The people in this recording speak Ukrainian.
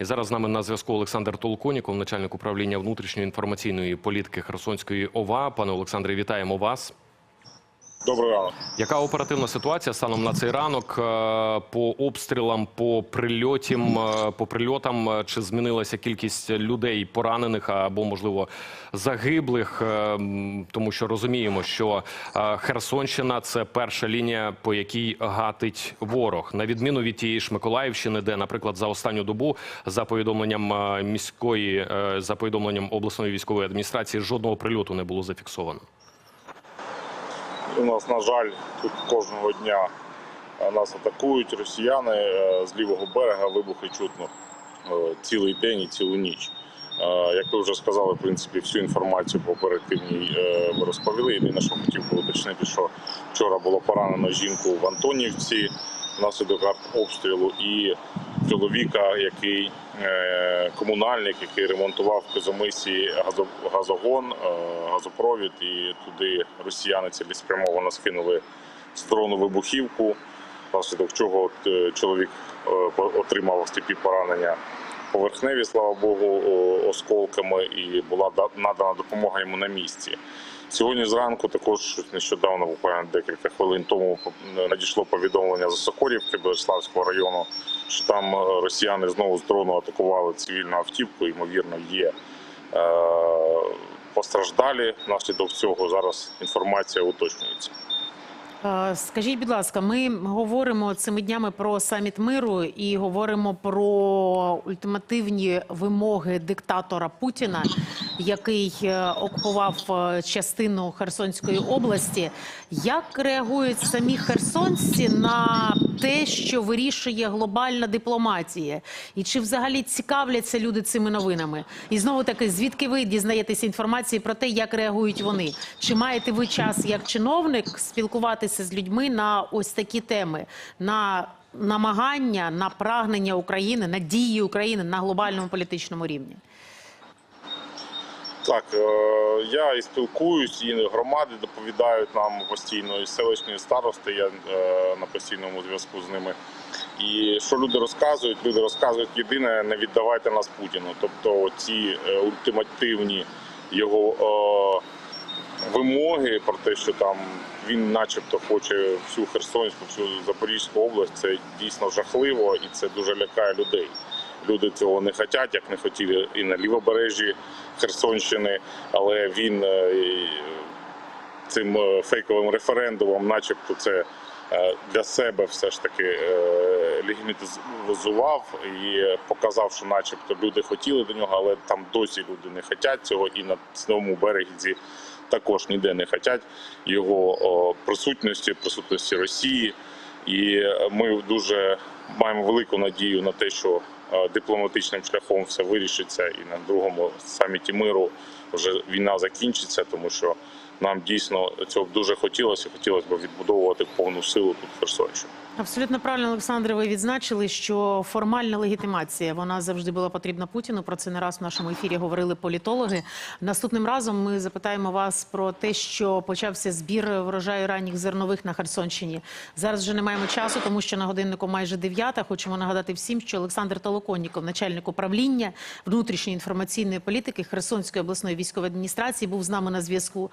І зараз з нами на зв'язку Олександр Толконіков, начальник управління внутрішньої інформаційної політики Херсонської ОВА. Пане Олександре, вітаємо вас. Доброго ранок. Яка оперативна ситуація станом на цей ранок е, по обстрілам, по прильотам, е, по прильотам? е, Чи змінилася кількість людей поранених або можливо загиблих? Тому що розуміємо, що Херсонщина це перша лінія, по якій гатить ворог, на відміну від тієї ж Миколаївщини, де, наприклад, за останню добу, за повідомленням міської, за повідомленням обласної військової адміністрації, жодного прильоту не було зафіксовано. У нас, на жаль, тут кожного дня е, нас атакують росіяни е, з лівого берега. Вибухи чутно е, цілий день і цілу ніч. Як ви вже сказали, в принципі, всю інформацію по оперативній ви розповіли. Єдине, що хотів би уточнити, що вчора було поранено жінку в Антонівці внаслідок артобстрілу і чоловіка, який е, комунальник, який ремонтував в Козомисі газогон, е, газопровід, і туди росіяни цілеспрямовано скинули з вибухівку, внаслідок чого е, чоловік отримав степі поранення поверхневі, слава Богу, осколками, і була надана допомога йому на місці. Сьогодні зранку також нещодавно, буквально декілька хвилин тому, надійшло повідомлення з Сокорівки Береславського району, що там е, росіяни знову з дрону атакували цивільну автівку. Ймовірно, є е, постраждалі. Внаслідок цього зараз інформація уточнюється. Е, Скажіть, будь ласка, ми говоримо цими днями про саміт миру і говоримо про ультимативні вимоги диктатора Путіна, який е, окупував е, частину Херсонської області. Як реагують самі херсонці на те, що вирішує глобальна дипломатія? І чи взагалі цікавляться люди цими новинами? І знову таки, звідки ви дізнаєтеся інформації про те, як реагують вони? Чи маєте ви час як чиновник спілкуватися з людьми на ось такі теми? на намагання, на прагнення України, на дії України на глобальному політичному рівні? Так, е, я і спілкуюсь, і громади доповідають нам постійно, і селищні старости, я е, на постійному зв'язку з ними. І що люди розказують? Люди розказують єдине, не віддавайте нас Путіну. Тобто ці е, ультимативні його вимоги про те, що там він начебто хоче всю Херсонську, всю Запорізьку область, це дійсно жахливо і це дуже лякає людей. Люди цього не хочуть, як не хотіли і на лівобережжі Херсонщини, але він е, цим е, фейковим референдумом, начебто, це е, для себе все ж таки легітимізував і показав, що начебто люди хотіли до нього, але там досі люди не хочуть цього, і на цьому березі також ніде не хочуть його присутності, присутності Росії. І ми дуже маємо велику надію на те, що дипломатичним шляхом все вирішиться, і на другому саміті миру вже війна закінчиться, тому що нам дійсно цього дуже хотілося. Хотілося б відбудовувати повну силу тут в Херсонщині. Абсолютно правильно, Олександре. Ви відзначили, що формальна легітимація вона завжди була потрібна Путіну. Про це не раз в нашому ефірі говорили політологи. Наступним разом ми запитаємо вас про те, що почався збір врожаю ранніх зернових на Херсонщині. Зараз вже не маємо часу, тому що на годиннику майже дев'ята. Хочемо нагадати всім, що Олександр Толоконніков, начальник управління внутрішньої інформаційної політики Херсонської обласної військової адміністрації, був з нами на зв'язку.